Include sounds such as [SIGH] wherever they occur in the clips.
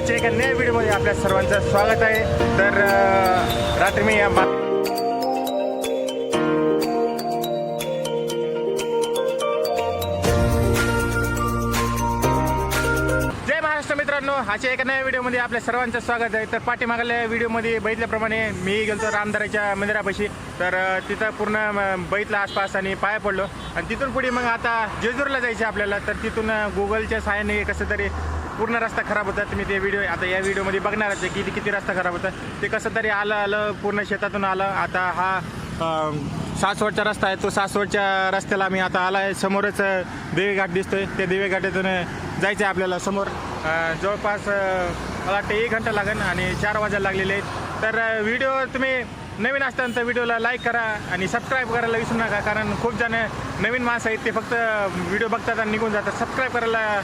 आजच्या एका नव्या व्हिडिओमध्ये आपल्या सर्वांचं स्वागत आहे. तर रात्री मी या मा- जय महाराष्ट्र मित्रांनो. आजच्या एका नव्या व्हिडिओमध्ये आपल्या सर्वांचं स्वागत आहे. तर पाठीमागल्या व्हिडिओमध्ये बघितल्याप्रमाणे मी गेलो रामदाराच्या मंदिरापाशी. तर तिथं पूर्ण बैतला आसपास आणि पाया पडलो. आणि तिथून पुढे मग आता जेजूरला जायचं आपल्याला. तर तिथून गुगलच्या सहाय्याने कसं तरी पूर्ण रस्ता खराब होता तुम्ही ते व्हिडिओ आता या व्हिडिओमध्ये बघणारच आहे की किती रस्ता खराब होता. ते कसं तरी आलं आलं पूर्ण शेतातून आलं. आता हा सासवडचा रस्ता आहे तो सासवडच्या रस्त्याला आम्ही आता आला आहे समोरच देवीघाट दिसतोय. त्या देवीघाटातून जायचं आहे आपल्याला समोर. जवळपास मला वाटतं एक घंटा लागेल आणि चार वाजायला लागलेले आहेत. तर व्हिडिओ तुम्ही नवीन असताना तर व्हिडिओला लाईक करा आणि सबस्क्राईब करायला विसरू नका. कारण खूप जण नवीन माणसं आहेत ते फक्त व्हिडिओ बघतात आणि निघून जातात. सबस्क्राईब करायला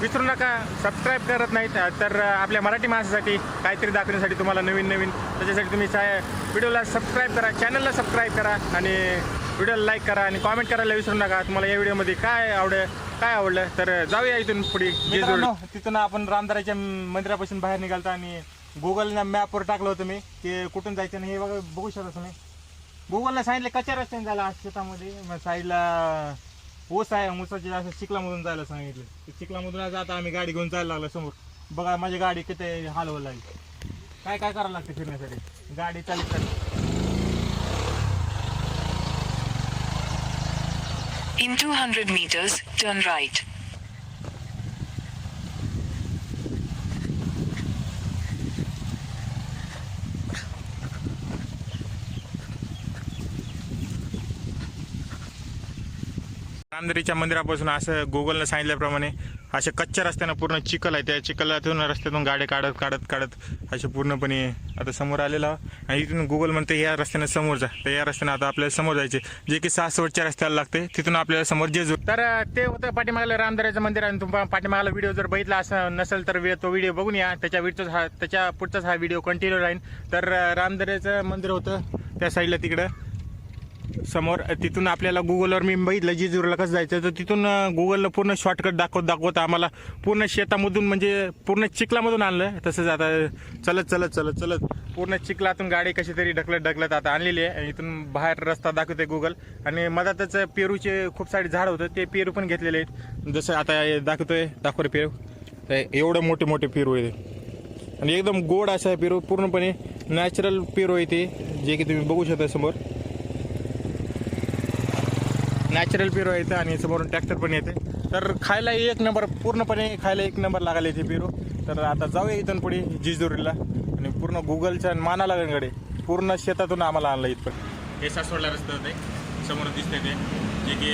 विसरू नका सबस्क्राईब करत नाहीत तर आपल्या मराठी माणसासाठी काहीतरी दाखवण्यासाठी तुम्हाला नवीन नवीन त्याच्यासाठी तुम्ही चा- व्हिडिओला सबस्क्राईब करा चॅनलला सबस्क्राईब करा आणि व्हिडिओला लाईक करा आणि कॉमेंट करायला विसरू नका. तुम्हाला या व्हिडिओमध्ये काय आवड काय आवडलं? तर जाऊया इथून पुढे तिथून आपण रामदाराच्या मंदिरापासून बाहेर निघालता आणि गुगल मॅपवर टाकलं होतं मी की कुठून जायचं नाही हे बघा बघू शकता तुम्ही. गुगलला सांगितलं कच्च्या रस्त्याने झाला आज शेतामध्ये? मग साईडला ऊस आहे ऊसाची असं चिखलामधून जायला सांगितलं. ते चिखलामधून जाता आम्ही गाडी घेऊन जायला लागलो समोर. बघा माझी गाडी किती हलवं लागली. काय काय करावं लागतं फिरण्यासाठी? गाडी चालत चालत in In 200 meters, turn right. नांदरीच्या मंदिरापासून असं गुगलनं सांगितल्याप्रमाणे असे कच्च्या रस्त्यानं पूर्ण चिखल आहे. त्या चिखलातून रस्त्यातून गाड्या काढत काढत काढत असे पूर्णपणे आता समोर आलेला आणि इथून गुगल म्हणते या रस्त्यानं समोर जा. तर या रस्त्यानं आता आपल्याला समोर जायचे जे की सासवडच्या रस्त्याला लागते तिथून आपल्याला समोर जेजू तर ते होतं पाठीमागलं रामदऱ्याचं मंदिर आणि तुम्हाला पाठीमागला व्हिडिओ जर बघितला असं नसेल तर तो व्हिडिओ बघून या. त्याच्या व्हिडिओचा हा त्याच्या पुढचाच हा व्हिडिओ कंटिन्यू राहील तर रामदऱ्याचं मंदिर होतं त्या साईडला तिकडं. समोर तिथून आपल्याला गुगलवर मी बघितलं जिजूरला कसं जायचं तर तिथून गुगलला पूर्ण शॉर्टकट दाखवत दाखवत आम्हाला पूर्ण शेतामधून म्हणजे पूर्ण चिखलामधून आणलं. तसंच आता चलत चलत चलत चलत. पूर्ण चिखलातून गाडी कशी तरी ढकलत ढकलत आता आणलेली आहे. इथून बाहेर रस्ता दाखवते गुगल आणि मधातच पेरूचे खूप सारे झाड होतं ते पेरू पण घेतलेले आहेत. जसं आता दाखवतोय दाखवतो पेरू. तर एवढं मोठे मोठे पेरू आहे आणि एकदम गोड असं पेरू पूर्णपणे नॅचरल पेरू आहे ते जे की तुम्ही बघू शकता समोर. नॅचरल पिरो येतं आणि समोरून ट्रॅक्टर पण येते. तर खायला एक नंबर पूर्णपणे खायला एक नंबर लागायला इथे पिरो. तर आता जाऊया इथून पुढे जिजदुरीला आणि पूर्ण गुगलच्या माना गंगडे पूर्ण शेतातून आम्हाला आणलं इथपर्यंत. हे सासवडला रस्ता होते. समोर दिसते ते. जे की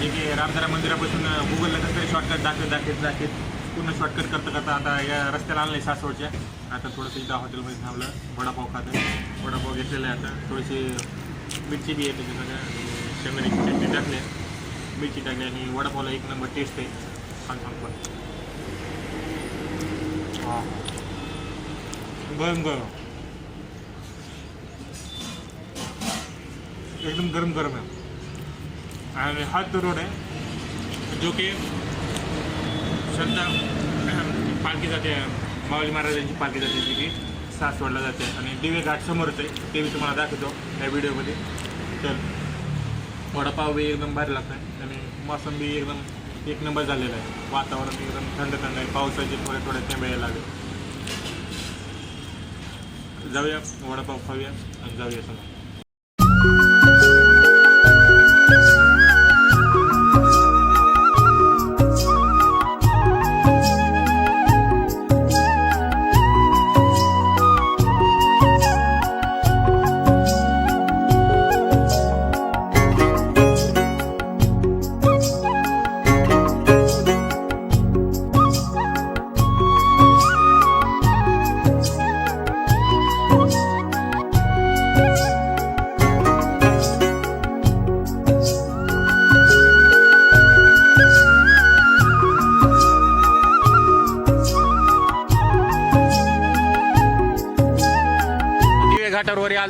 जे की रामदारा मंदिरापासून गुगलला कसं तरी शॉर्टकट दाखवत दाखवत दाखवत. पूर्ण शॉर्टकट करता करता आता या रस्त्याला आणलं आहे सासवडच्या. आता थोडंसं इथं हॉटेलमध्ये थांबलं. वडापाव खातं वडापाव घेतलेला आहे आता. थोडीशी मिरची बी येते सगळ्या आणि चटणी टाकली. आहे. मिरची टाकली आणि वडापावला एक नंबर टेस्ट आहे. छान छान पण गरम गरम. एकदम गरम गरम आहे. आणि हा रोड आहे जो की संत पालखी जाते माऊली महाराजांची पालखी जाते जी की सासवडला जाते. आणि दिवे घाट समोरच आहे. ते मी तुम्हाला दाखवतो या व्हिडिओमध्ये तर वडापाव बी एकदम भारी लागतं आहे आणि मोसम बी एकदम एक नंबर झालेला आहे. वातावरण एकदम थंड थंड आहे. पावसाचे थोडे थोडे थेंब यायला लागले. जाऊया वडापाव खाऊया आणि जाऊया समोर.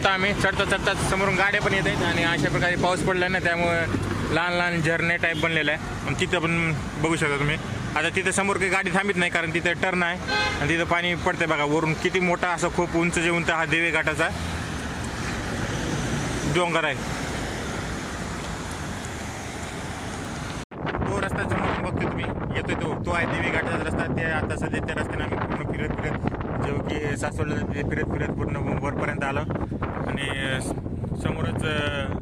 चालतो आम्ही. चढता चढता समोरून गाड्या पण येत आहेत आणि अशा प्रकारे पाऊस पडला ना त्यामुळे लहान लहान झरणे टाईप बनलेलं आहे. आणि तिथं पण बघू शकता तुम्ही. आता तिथं समोर काही गाडी थांबित नाही कारण तिथं टर्न आहे आणि तिथं पाणी पडतंय बघा. वरून किती मोठा असं खूप उंच जे उंच हा देवे घाटाचा डोंगर आहे. तो रस्ता समोरून बघतो तुम्ही. येतोय तो. तो आहे देवी घाटाचा रस्ता. ते आता सध्या त्या रस्त्याने आम्ही पूर्ण फिरत फिरत जेव्हा की सासवडला फिरत फिरत पूर्ण वरपर्यंत आलं. आणि समोरच अं,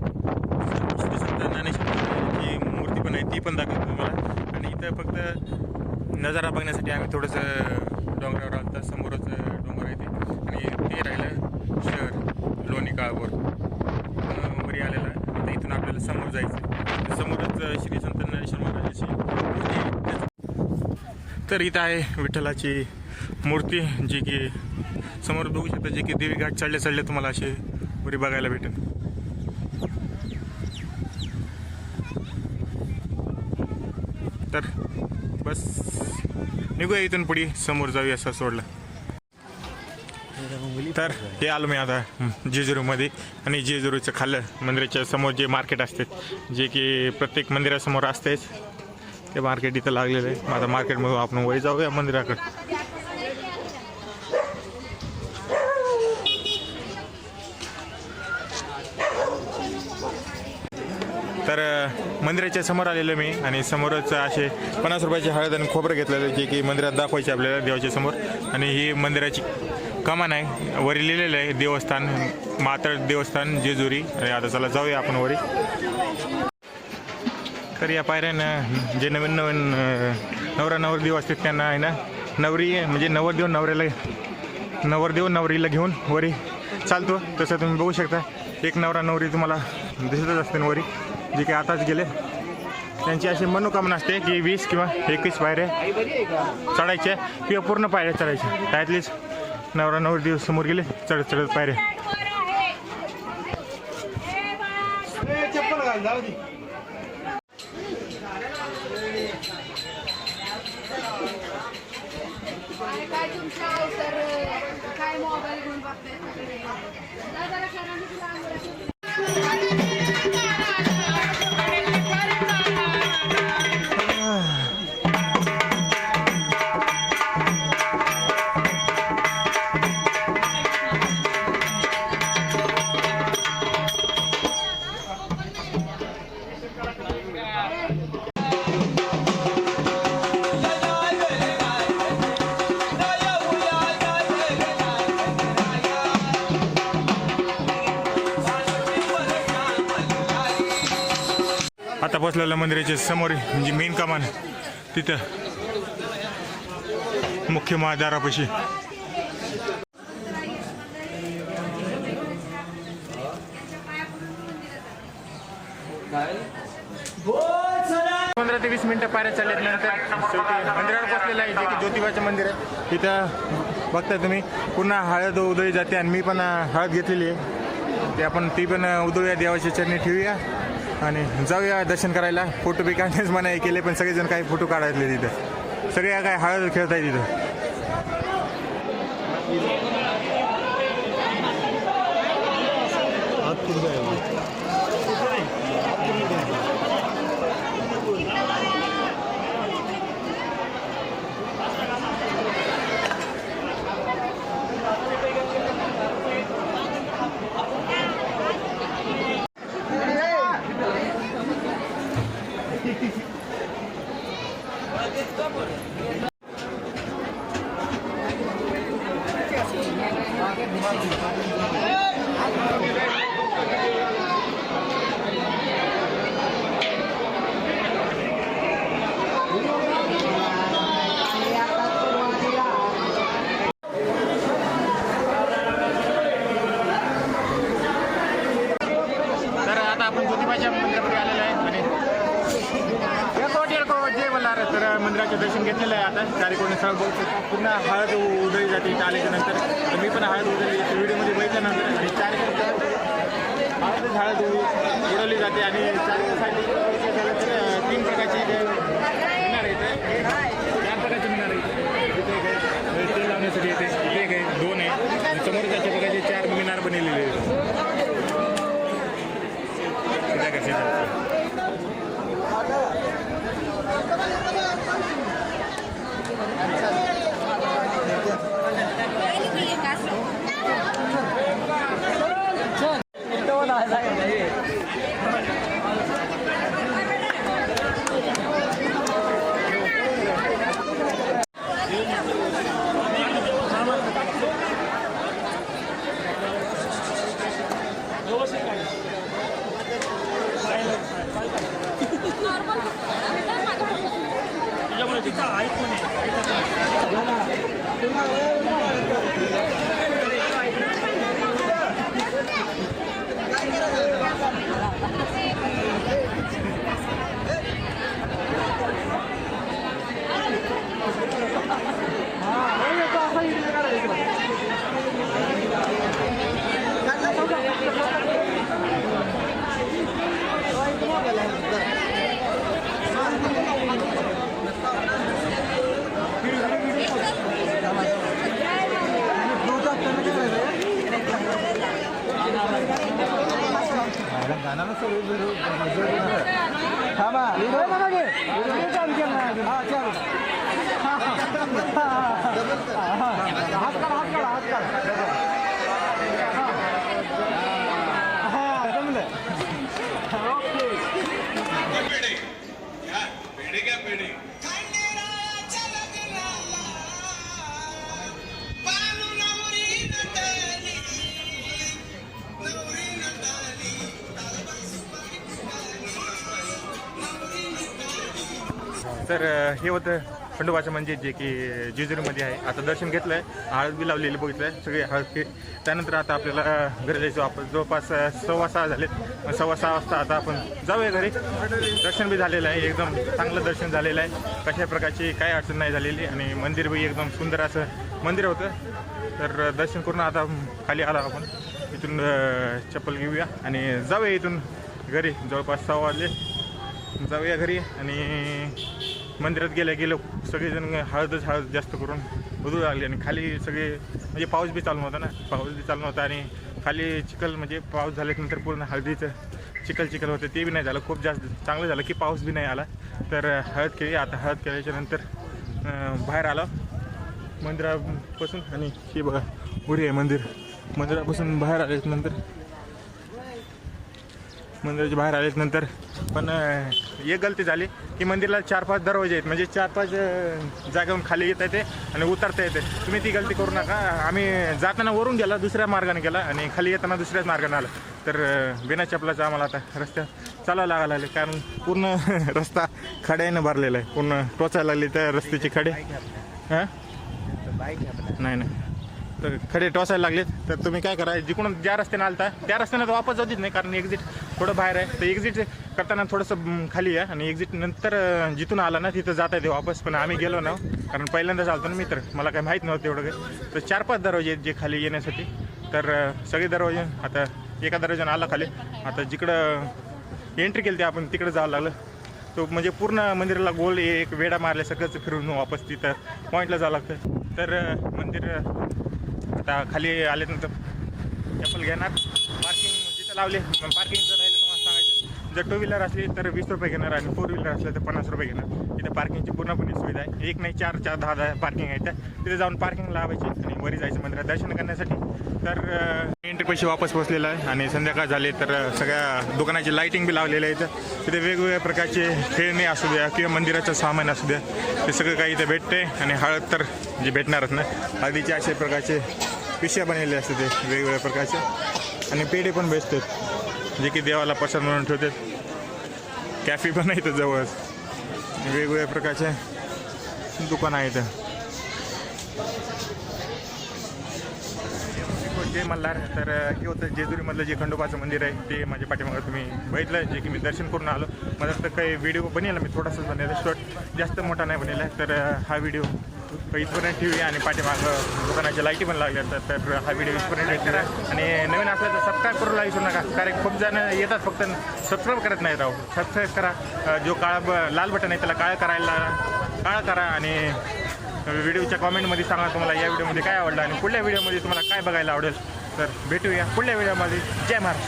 मूर्ती पण आहे ती पण दाखवतो तुम्हाला. आणि इथं फक्त नजारा बघण्यासाठी आम्ही थोडंसं डोंगरावर आलो तर समोरच डोंगर आहे ते. आणि ते राहिलं शहर लोणी काळावर. वरी आलेलं आहे. आता इथून आपल्याला समोर जायचं समोरच श्री संत ज्ञानेश्वर महाराजांची तर इथं आहे विठ्ठलाची मूर्ती जी की समोर बघू शकता जे की देवी घाट चढले चढले तुम्हाला असे पुरी बघायला भेटेल. तर बस निघूया इथून पुढे समोर जाऊया असं सोडलं. तर हे आलो मी आता जेजुरूमध्ये. आणि जेजुरूचं खाल्लं मंदिराच्या समोर जे मार्केट असते जे की प्रत्येक मंदिरासमोर असतेच ते मार्केट इथं लागलेलं आहे. आता मार्केटमधून आपण वय जाऊया मंदिराकडे. तर मंदिराच्या समोर आलेलो मी आणि समोरच असे पन्नास रुपयाची हळद आणि खोबरं घेतलेलं जे की मंदिरात दाखवायचे आपल्याला देवाच्या समोर. आणि ही मंदिराची कमान आहे. वरी लिहिलेलं आहे देवस्थान मातळ देवस्थान जेजुरी. आणि आता चला जाऊया आपण वरी. तर या पायऱ्यानं जे नवीन नवीन नवरा नवरदेव असतात त्यांना आहे ना नवरी म्हणजे नवरदेव नवऱ्याला नवरदेव नवरीला घेऊन वरी चालतो. तसं तुम्ही बघू शकता एक नवरा नवरी तुम्हाला दिसतच असते वरी. जे काही आताच गेले त्यांची अशी मनोकामना असते की वीस किंवा एकवीस पायऱ्या चढायच्या किंवा पूर्ण पायऱ्या चढायच्या त्यातलीच नवरा नवरदेव समोर गेले चढत चढत पायऱ्या. बसलेल्या मंदिराच्या समोर म्हणजे मेन कमान तिथं मुख्य महाद्वारापाशी पंधरा ते वीस मिनिटं पायऱ्या चालल्यानंतर शेवटी मंदिरावर बसलेलं आहे. जे की ज्योतिबाचं मंदिर आहे. तिथं बघता तुम्ही. पुन्हा हळद उधळी जाते आणि मी पण हळद घेतलेली आहे. ते आपण ती पण उधळूया. देवाच्या चरणी ठेवूया. आणि जाऊया दर्शन करायला. फोटो बी काढण्यास मनाई केले पण सगळेजण काही फोटो काढायले तिथं. सगळे काय हळद खेळत तिथं तर आता आपण ज्योतिबाच्या मंदिरामध्ये आलेलो आहे आणि येतो येतो जे बोलणार तर मंदिराचे दर्शन घेतलेलं आहे आता चारी कोणी स्थळ बघू शकता. पुन्हा हळद उधळी जाते इथं आल्याच्यानंतर तर मी पण हळद उधळली व्हिडिओमध्ये बघितल्यानंतर आणि चार हळद हळद उडवली जाते आणि चार तीन प्रकारची इथे मिनार आहे इथे. चार प्रकारची मिळणार आहे इथे. एक तेल लावण्यासाठी येते इथे एक आहे दोन आहे समोर त्याच्या प्रकारचे चार मिनार बनलेले आहेत Yeah. ಹಾಕ್ತಾಳ ಹಾಕ್ತಾಳ ಹಾಕ್ತಾಳ तर हे होतं खंडोबाचं मंदिर जे की जेजुरीमध्ये आहे. आता दर्शन घेतलं आहे हळद बी लावलेली बघितलं आहे सगळे हळद त्यानंतर आता आपल्याला घरी जायचो आपण जवळपास सव्वा सहा झाले सव्वा सहा वाजता आता आपण जाऊया घरी. दर्शन बी झालेलं आहे. एकदम चांगलं दर्शन झालेलं आहे. कशा प्रकारची काही अडचण नाही झालेली. आणि मंदिर बी एकदम सुंदर असं मंदिर होतं. तर दर्शन करून आता खाली आला आपण. इथून चप्पल घेऊया आणि जाऊया इथून घरी. जवळपास सहा वाजले. जाऊया घरी आणि मंदिरात गेल्या गेलो सगळेजण हळदच हळद जास्त करून उधळू लागले आणि खाली सगळे म्हणजे पाऊस बी चालू नव्हता ना. पाऊस बी चालू नव्हता आणि खाली चिखल म्हणजे पाऊस झाल्यानंतर पूर्ण हळदीचं चिखल चिखल होतं. ते बी नाही झालं. खूप जास्त चांगलं झालं की पाऊस बी नाही आला. तर हळद केली. आता हळद केल्याच्यानंतर बाहेर आलो. मंदिरापासून आणि हे बघा उरी आहे मंदिर. मंदिरापासून बाहेर आल्यानंतर मंदिराच्या बाहेर आल्यानंतर पण अं, एक गलती झाली की मंदिराला चार पाच दरवाजे आहेत. म्हणजे चार पाच जागेहून खाली येता येते आणि उतरता येते. तुम्ही ती गलती करू नका. आम्ही जाताना वरून गेला दुसऱ्या मार्गाने गेला आणि खाली येताना दुसऱ्याच मार्गाने आला. तर बिना चपलाचं आम्हाला आता रस्त्यात चालावं लागायला लागले. कारण पूर्ण [LAUGHS] रस्ता खड्यानं भरलेला आहे. पूर्ण टोचायला लागली तर रस्त्याची खडे. हां? नाही नाही. तर खडे टोसायला लागलेत तर तुम्ही काय करा जिकडून ज्या रस्त्याने आलता त्या रस्त्याने तर वापस जाऊ देत नाही कारण एक्झिट थोडं बाहेर आहे. तर एक्झिट करताना थोडंसं खाली आहे आणि एक्झिट नंतर जिथून आला ना तिथं जाता येते वापस. पण आम्ही गेलो ना कारण पहिल्यांदाच आलतो ना मी तर मला काही माहीत नव्हतं एवढं काही. तर चार पाच दरवाजे आहेत जे खाली येण्यासाठी. तर सगळे दरवाजे आता एका दरवाजाने आला खाली. आता जिकडं एंट्री केली ते आपण तिकडं जावं लागलं. तो म्हणजे पूर्ण मंदिराला गोल एक वेडा मारल्यासारखंच फिरून वापस तिथं पॉईंटला जावं लागतं. तर मंदिर आता खाली आल्यानंतर चप्पल घेणार. पार्किंग जिथं लावले पार्किंगचं राहिलं जर टू व्हीलर असली तर वीस रुपये घेणार आणि फोर व्हीलर असलं तर पन्नास रुपये घेणार. इथे पार्किंगची पूर्णपणे सुविधा आहे. एक नाही चार चार दहा दहा पार्किंग आहे त्या. तिथे जाऊन पार्किंग लावायची आणि वरी जायचं मंदिरात दर्शन करण्यासाठी. तर एंट्री पैसे वापस पोचलेला आहे आणि संध्याकाळ झाले तर सगळ्या दुकानाची लाईटिंग बी लावलेलं आहे इथं. तिथे वेगवेगळ्या प्रकारचे खेळणे असू द्या किंवा मंदिराचं सामान असू द्या ते सगळं काही इथे भेटते आणि हळद तर जे भेटणारच ना हळदीचे असे प्रकारचे पिशव्या बनलेले असते ते वेगवेगळ्या प्रकारचे. आणि पेढे पण भेटतात. जे की देवाला प्रसाद म्हणून ठेवतात. कॅफे पण आहे इथं जवळच. वेगवेगळ्या प्रकारचे दुकान आहे इथं. जय मल्हार तर हे होतं जेजुरीमधलं जे खंडोबाचं मंदिर आहे ते माझ्या पाठीमागं तुम्ही बघितलं जे की मी दर्शन करून आलो. मला तर काही व्हिडिओ बनेल मी थोडासा बनेल शॉर्ट जास्त मोठा नाही बनेला आहे तर हा व्हिडिओ इथपर्यंत ठेवूया आणि पाठीमागं दुकानाच्या लाईटी पण लागल्या तर तर हा व्हिडिओ इथपर्यंत करा आणि नवीन असला तर सबस्क्राईब करू लागू नका. कारण खूप जण येतात फक्त सबस्क्राईब करत नाहीत राहू सबस्क्राईब करा. जो काळा ब- लाल बटन आहे त्याला काळं करायला काळं करा आणि व्हिडिओच्या कॉमेंटमध्ये सांगा तुम्हाला या व्हिडिओमध्ये काय आवडलं आणि पुढल्या व्हिडिओमध्ये तुम्हाला काय बघायला आवडेल. तर भेटूया पुढल्या व्हिडिओमध्ये. जय महाराष्ट्र.